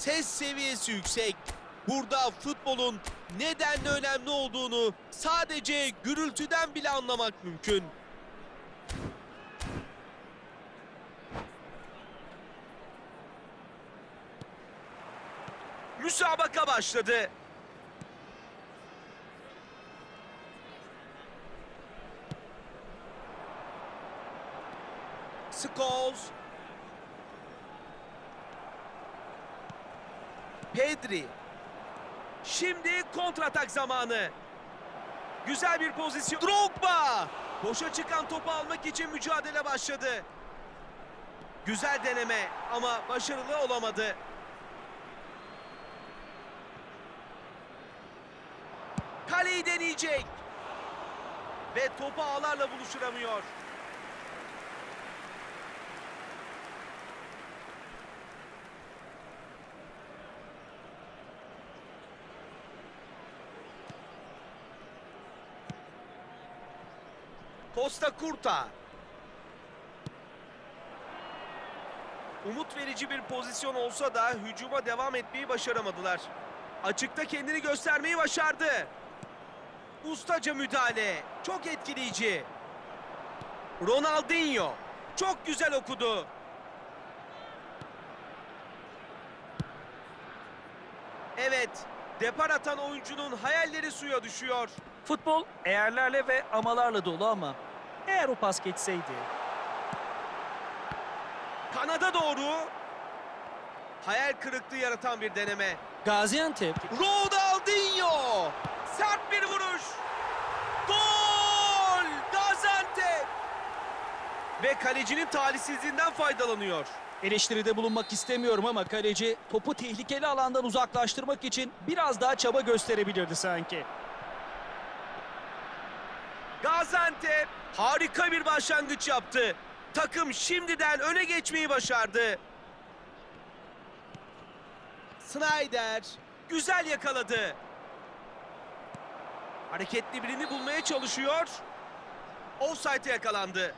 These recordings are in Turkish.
ses seviyesi yüksek. Burada futbolun nedenle önemli olduğunu sadece gürültüden bile anlamak mümkün. Müsabaka başladı. Scholes Pedri. Şimdi kontratak zamanı. Güzel bir pozisyon. Drogba. Boşa çıkan topu almak için mücadele başladı. Güzel deneme ama başarılı olamadı. Kaleyi deneyecek. Ve topu ağlarla buluşturamıyor. Costa Curta. Umut verici bir pozisyon olsa da hücuma devam etmeyi başaramadılar. Açıkta kendini göstermeyi başardı. Ustaca müdahale. Çok etkileyici. Ronaldinho. Çok güzel okudu. Evet, depar atan oyuncunun hayalleri suya düşüyor. Futbol eğerlerle ve amalarla dolu ama eğer o pas geçseydi Kanada doğru. Hayal kırıklığı yaratan bir deneme. Gaziantep Ronaldinho! Sert bir vuruş. Gol! Gaziantep! Ve kalecinin talihsizliğinden faydalanıyor. eleştiride bulunmak istemiyorum ama kaleci topu tehlikeli alandan uzaklaştırmak için biraz daha çaba gösterebilirdi sanki. Gaziantep harika bir başlangıç yaptı. Takım şimdiden öne geçmeyi başardı. Snyder güzel yakaladı. Hareketli birini bulmaya çalışıyor. Offside'e yakalandı.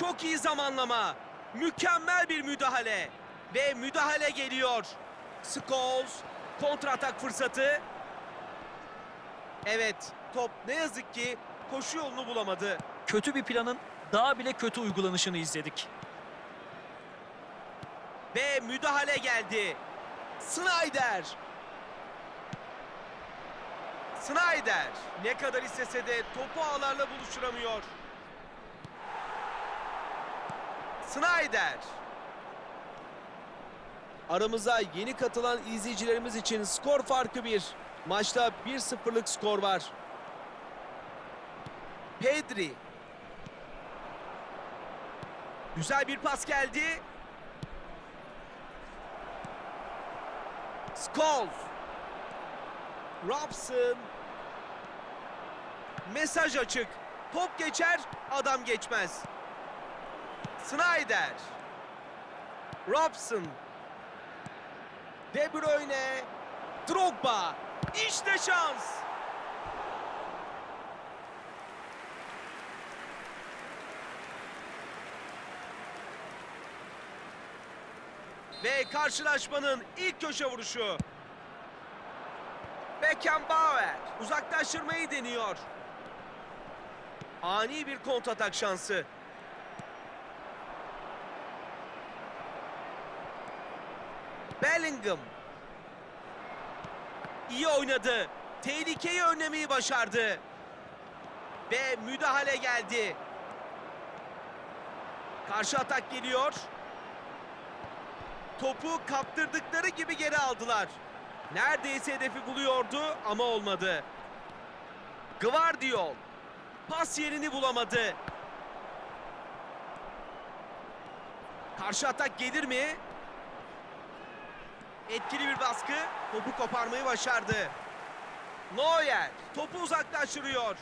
Çok iyi zamanlama. Mükemmel bir müdahale. Ve müdahale geliyor. Scholes kontratak fırsatı. Evet top ne yazık ki koşu yolunu bulamadı. Kötü bir planın daha bile kötü uygulanışını izledik. Ve müdahale geldi. Snyder. Snyder ne kadar istese de topu ağlarla buluşturamıyor. Snyder. Aramıza yeni katılan izleyicilerimiz için skor farkı bir. Maçta 1-0'lık skor var. Pedri. Güzel bir pas geldi. Scholes. Robson. Mesaj açık. Top geçer, adam geçmez. Snyder. Robson. De Bruyne. Drogba. İşte şans. Ve karşılaşmanın ilk köşe vuruşu. Beckenbauer uzaklaştırmayı deniyor. Ani bir kontratak şansı. Bellingham. İyi oynadı. Tehlikeyi önlemeyi başardı. Ve müdahale geldi. Karşı atak geliyor. topu kaptırdıkları gibi geri aldılar. Neredeyse hedefi buluyordu ama olmadı. Gvardiol pas yerini bulamadı. Karşı atak gelir mi? Etkili bir baskı. Topu koparmayı başardı. Neuer topu uzaklaştırıyor.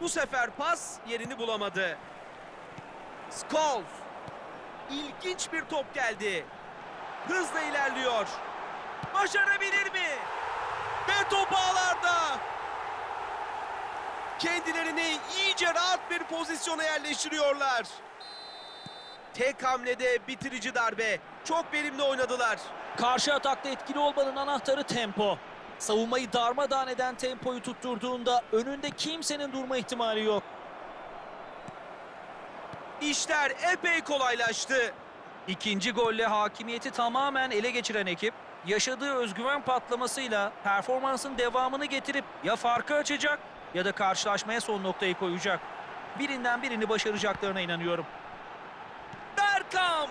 Bu sefer pas yerini bulamadı. Scholes. İlginç bir top geldi. Hızla ilerliyor. Başarabilir mi? Ve top ağlarda. Kendilerini iyice rahat bir pozisyona yerleştiriyorlar. Tek hamlede bitirici darbe. Çok verimli oynadılar. Karşı atakta etkili olmanın anahtarı tempo. Savunmayı darmadağın eden tempoyu tutturduğunda önünde kimsenin durma ihtimali yok. İşler epey kolaylaştı. İkinci golle hakimiyeti tamamen ele geçiren ekip yaşadığı özgüven patlamasıyla performansın devamını getirip ya farkı açacak ya da karşılaşmaya son noktayı koyacak. Birinden birini başaracaklarına inanıyorum. Bergkamp.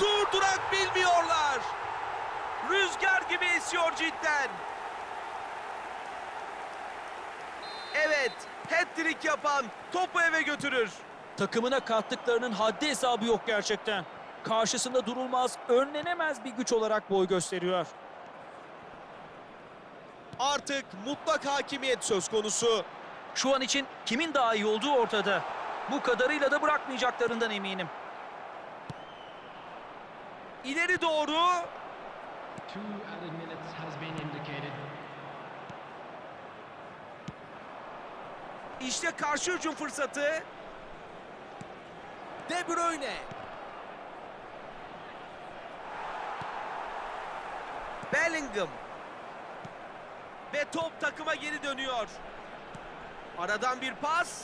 Durdurak bilmiyorlar. Rüzgar gibi esiyor cidden. Evet, hat-trick yapan topu eve götürür. Takımına kattıklarının haddi hesabı yok gerçekten. Karşısında durulmaz, önlenemez bir güç olarak boy gösteriyor. Artık mutlak hakimiyet söz konusu. Şu an için kimin daha iyi olduğu ortada. Bu kadarıyla da bırakmayacaklarından eminim. İleri doğru işte karşı hücum fırsatı. De Bruyne. Bellingham. Ve top takıma geri dönüyor. Aradan bir pas.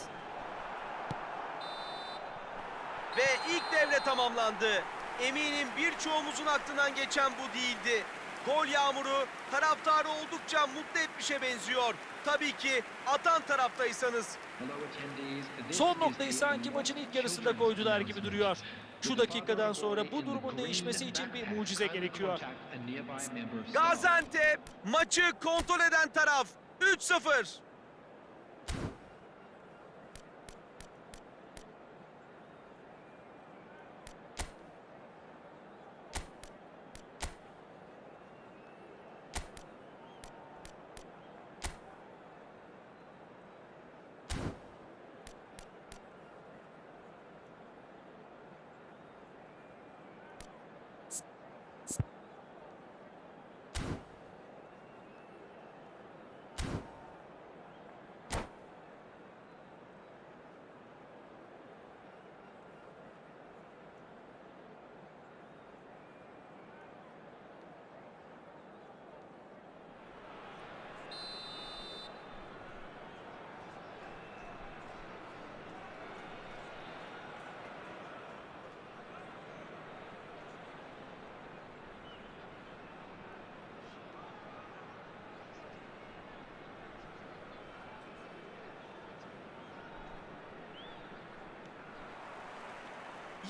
Ve ilk devre tamamlandı. Eminim birçoğumuzun aklından geçen bu değildi. Gol yağmuru taraftarı oldukça mutlu etmişe benziyor. Tabii ki atan taraftaysanız. Son noktayı sanki maçın ilk yarısında koydular gibi duruyor. Şu dakikadan sonra bu durumun değişmesi için bir mucize gerekiyor. Gaziantep maçı kontrol eden taraf 3-0.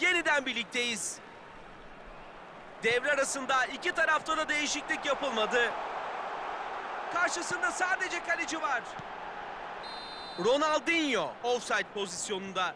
Yeniden birlikteyiz. Devre arasında iki tarafta da değişiklik yapılmadı. Karşısında sadece kaleci var. Ronaldinho offside pozisyonunda.